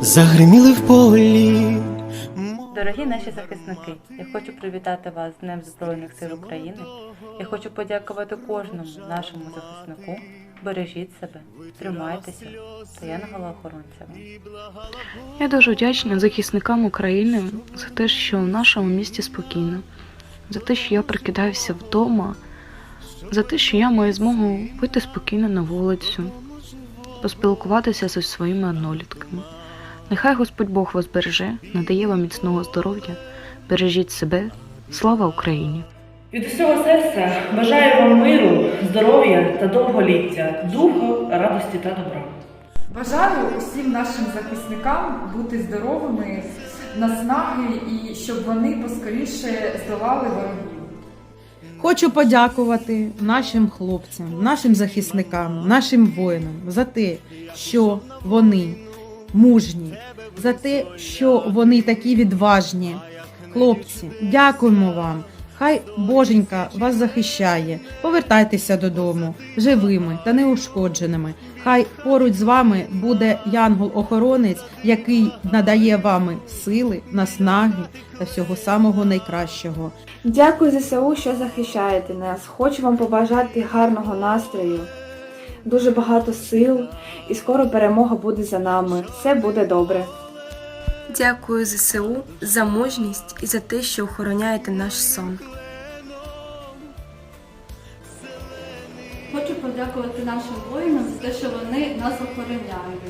загриміли в полі. Дорогі наші захисники, я хочу привітати вас з Днем Збройних сил України. Я хочу подякувати кожному нашому захиснику. Бережіть себе, тримайтеся та янгола-охоронцями. Я дуже вдячна захисникам України за те, що в нашому місті спокійно, за те, що я прикидаюся вдома, за те, що я маю змогу вийти спокійно на вулицю, поспілкуватися зі своїми однолітками. Нехай Господь Бог вас береже, надає вам міцного здоров'я, бережіть себе, слава Україні! Від всього серця бажаю вам миру, здоров'я та довголіття, духу, радості та добра. Бажаю усім нашим захисникам бути здоровими, наснаги і щоб вони поскоріше здолали ворогів. Хочу подякувати нашим хлопцям, нашим захисникам, нашим воїнам за те, що вони мужні, за те, що вони такі відважні. Хлопці, дякуємо вам. Хай Боженька вас захищає. Повертайтеся додому живими та неушкодженими. Хай поруч з вами буде янгол-охоронець, який надає вам сили, наснаги та всього самого найкращого. Дякую ЗСУ, що захищаєте нас. Хочу вам побажати гарного настрою, дуже багато сил, і скоро перемога буде за нами. Все буде добре. Дякую ЗСУ за мужність і за те, що охороняєте наш сон. Хочу подякувати нашим воїнам за те, що вони нас охороняють.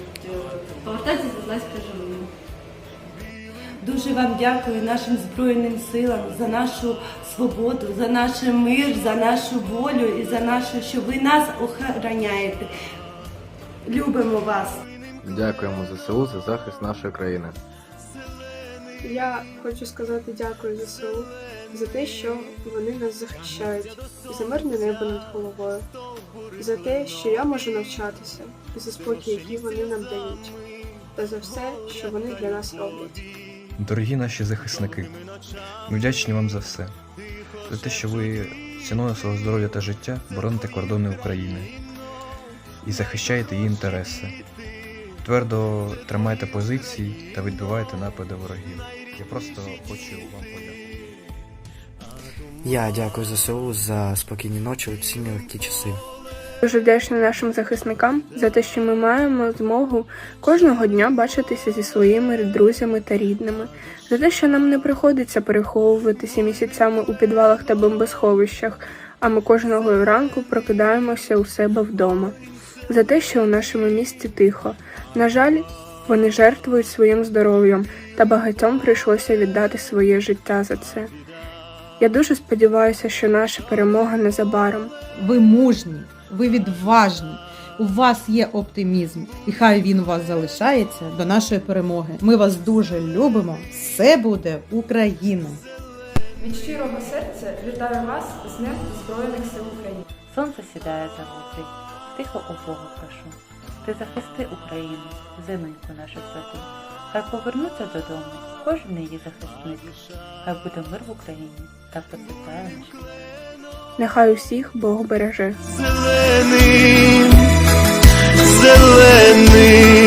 Повертайтеся, будь ласка, живими. Дуже вам дякую нашим Збройним силам за нашу свободу, за наш мир, за нашу волю і за нашу, що ви нас охороняєте. Любимо вас. Дякуємо ЗСУ за захист нашої країни. Я хочу сказати дякую ЗСУ за те, що вони нас захищають, за мирне небо над головою, за те, що я можу навчатися, і за спокій, який вони нам дають, та за все, що вони для нас роблять. Дорогі наші захисники, ми вдячні вам за все, за те, що ви ціною свого здоров'я та життя бороните кордони України і захищаєте її інтереси. Твердо тримайте позиції та відбивайте напади ворогів. Я просто хочу вам подякувати. Я дякую ЗСУ за спокійні ночі у ці нелегкі часи. Дуже вдячна нашим захисникам за те, що ми маємо змогу кожного дня бачитися зі своїми друзями та рідними, за те, що нам не приходиться переховуватися місяцями у підвалах та бомбосховищах, а ми кожного ранку прокидаємося у себе вдома, за те, що у нашому місті тихо. На жаль, вони жертвують своїм здоров'ям, та багатьом прийшлося віддати своє життя за це. Я дуже сподіваюся, що наша перемога незабаром. Ви мужні, ви відважні. У вас є оптимізм, і хай він у вас залишається до нашої перемоги. Ми вас дуже любимо. Все буде Україна! Від щирого серця вітаю вас з Днем Збройних сил України. Сонце сідає за обрій, тихо у Бога прошу. Ти захисти Україну, зимоньку нашу святу. Хай повернуться додому, кожен її захисник. Хай буде мир в Україні та процвітає наш. Нехай усіх Бог береже. Зелений, зелений.